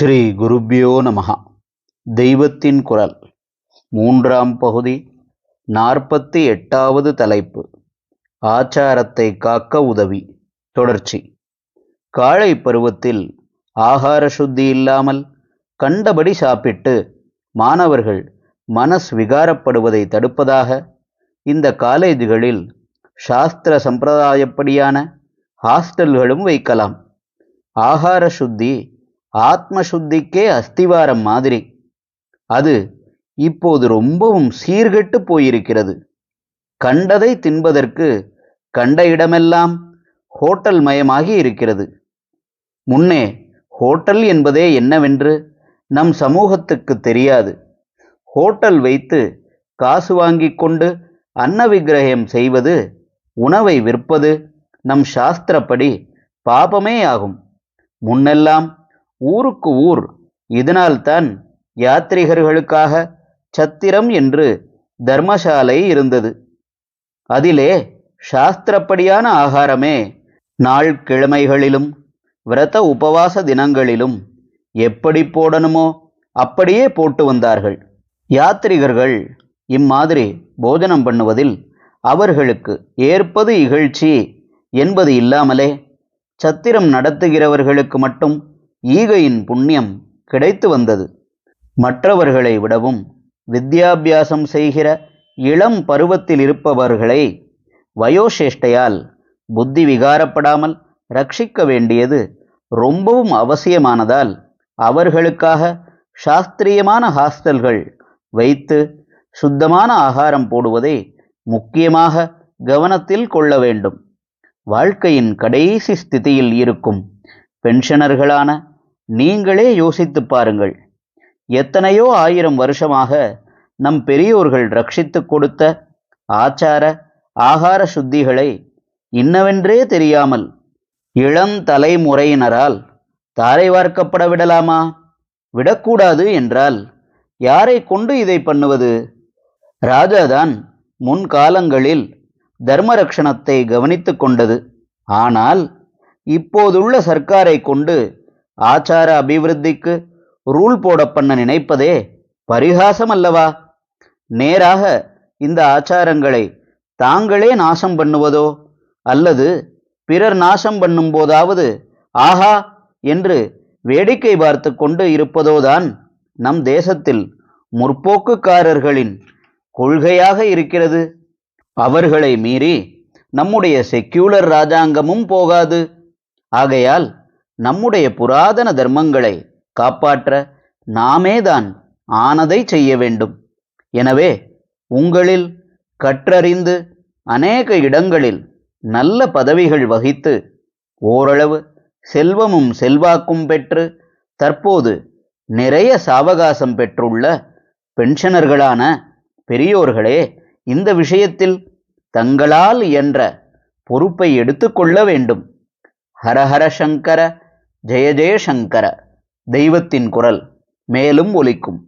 ஸ்ரீ குருப்பியோ நமஹா. தெய்வத்தின் குரல். மூன்றாம் பகுதி நாற்பத்தி எட்டாவது தலைப்பு. ஆச்சாரத்தை காக்க உதவி. தொடர்ச்சி. காளை பருவத்தில் ஆகார சுத்தி இல்லாமல் கண்டபடி சாப்பிட்டு மாணவர்கள் மனஸ் விகாரப்படுவதை தடுப்பதாக இந்த காலேஜுகளில் சாஸ்திர சம்பிரதாயப்படியான ஹாஸ்டல்களும் வைக்கலாம். ஆகார சுத்தி ஆத்ம சுத்திக்கே அஸ்திவாரம் மாதிரி. அது இப்போது ரொம்பவும் சீர்கெட்டு போயிருக்கிறது. கண்டதை தின்பதற்கு கண்ட இடமெல்லாம் ஹோட்டல் மயமாகி இருக்கிறது. முன்னே ஹோட்டல் என்பதே என்னவென்று நம் சமூகத்துக்கு தெரியாது. ஹோட்டல் வைத்து காசு வாங்கிக் கொண்டு அன்ன விக்கிரகம் செய்வது உணவை விற்பது நம் சாஸ்திரப்படி பாபமே ஆகும். முன்னெல்லாம் ஊருக்கு ஊர். இதனால்தான் யாத்ரிகர்களுக்காக சத்திரம் என்று தர்மசாலை இருந்தது. அதிலே சாஸ்திரப்படியான ஆகாரமே நாள் கிழமைகளிலும் விரத உபவாச தினங்களிலும் எப்படி போடணுமோ அப்படியே போட்டு வந்தார்கள். யாத்ரிகர்கள் இம்மாதிரி போஜனம் பண்ணுவதில் அவர்களுக்கு ஏற்பது இகழ்ச்சி என்பது இல்லாமலே சத்திரம் நடத்துகிறவர்களுக்கு மட்டும் ஈகையின் புண்ணியம் கிடைத்து வந்தது. மற்றவர்களை விடவும் வித்யாபியாசம் செய்கிற இளம் பருவத்தில் இருப்பவர்களை வயோசேஷ்டையால் புத்தி விகாரப்படாமல் ரட்சிக்க வேண்டியது ரொம்பவும் அவசியமானதால் அவர்களுக்காக சாஸ்திரியமான ஹாஸ்டல்கள் வைத்து சுத்தமான ஆகாரம் போடுவதை முக்கியமாக கவனத்தில் கொள்ள வேண்டும். வாழ்க்கையின் கடைசி ஸ்திதியில் இருக்கும் பென்ஷனர்களான நீங்களே யோசித்து பாருங்கள். எத்தனையோ ஆயிரம் வருஷமாக நம் பெரியோர்கள் ரட்சித்து கொடுத்த ஆச்சார ஆகார சுத்திகளை இன்னவென்றே தெரியாமல் இளம் தலைமுறையினரால் தாரை வார்க்கப்பட விடலாமா? விடக்கூடாது என்றால் யாரை கொண்டு இதை பண்ணுவது? ராஜாதான் முன்காலங்களில் தர்மரக்ஷணத்தை கவனித்து கொண்டது. ஆனால் இப்போதுள்ள சர்க்காரை கொண்டு ஆச்சார அபிவிருத்திக்கு ரூல் போட பண்ண நினைப்பதே பரிகாசம் அல்லவா? நேராக இந்த ஆச்சாரங்களை தாங்களே நாசம் பண்ணுவதோ? அல்லது பிறர் நாசம் பண்ணும் போதாவது ஆஹா என்று வேடிக்கை பார்த்து கொண்டு இருப்பதோதான் நம் தேசத்தில் முற்போக்குக்காரர்களின் கொள்கையாக இருக்கிறது. அவர்களை மீறி நம்முடைய செக்யூலர் ராஜாங்கமும் போகாது. ஆகையால் நம்முடைய புராதன தர்மங்களை காப்பாற்ற நாமேதான் ஆனதை செய்ய வேண்டும். எனவே உங்களில் கற்றறிந்து அநேக இடங்களில் நல்ல பதவிகள் வகித்து ஓரளவு செல்வமும் செல்வாக்கும் பெற்று தற்போது நிறைய சாவகாசம் பெற்றுள்ள பென்ஷனர்களான பெரியோர்களே இந்த விஷயத்தில் தங்களால் என்ற பொறுப்பை எடுத்துக்கொள்ள வேண்டும். ஹரஹர சங்கர ஜெய ஜெயசங்கர தெய்வத்தின் குரல் மேலும் ஒலிக்கும்.